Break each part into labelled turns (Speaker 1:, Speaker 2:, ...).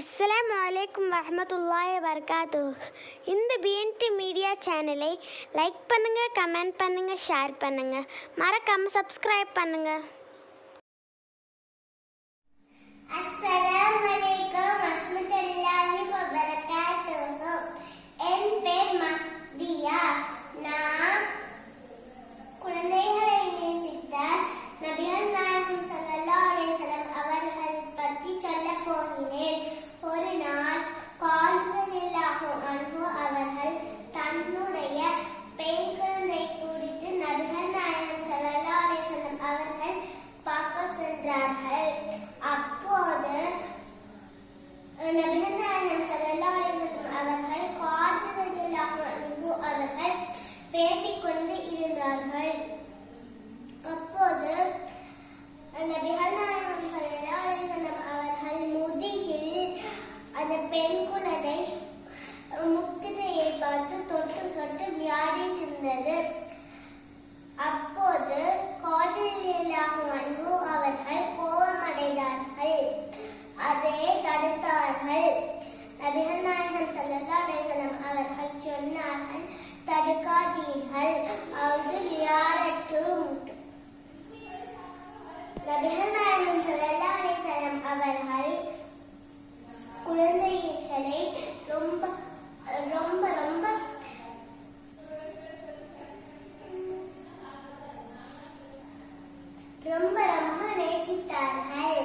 Speaker 1: அஸ்லாம் வலைக்கம் வரமத்துல்லாய் வரகாத்து இந்த பிஎன்டி மீடியா சேனலை லைக் பண்ணுங்கள் கமெண்ட் பண்ணுங்கள் ஷேர் பண்ணுங்கள் மறக்காமல் சப்ஸ்கிரைப் பண்ணுங்கள்
Speaker 2: இருந்தது அப்போது காதிலில்லாமல் அவர்கள் கோபமடைந்தார்கள். அதை தடுத்தார்கள். நபிகள் நாயகம் சல்லா அலேசனம் அவர்கள் சொன்னார்கள் தடுக்காதீர்கள். அது யாரற்றும் நபிகள் ரொம்ப ரொம்ப நேசித்தார்கள்.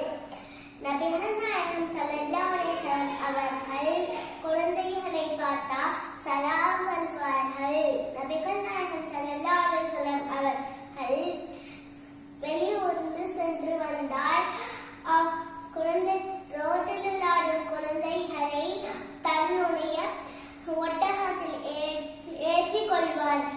Speaker 2: நபிகள் நாயகம் சல்லல்லா அலைஹிஸ்ஸலாம் அவர்கள் குழந்தைகளை பார்த்தா சலா சொல்வார்கள். நபிகள் நாயகம் சல்லல்லா அலைஹிஸ்ஸலாம் அவர்கள் வெளியூர்ந்து சென்று வந்தால் குழந்தை ரோட்டில் விளையாடும் குழந்தைகளை தன்னுடைய ஒட்டகத்தில் ஏற்றி கொள்வார்கள்.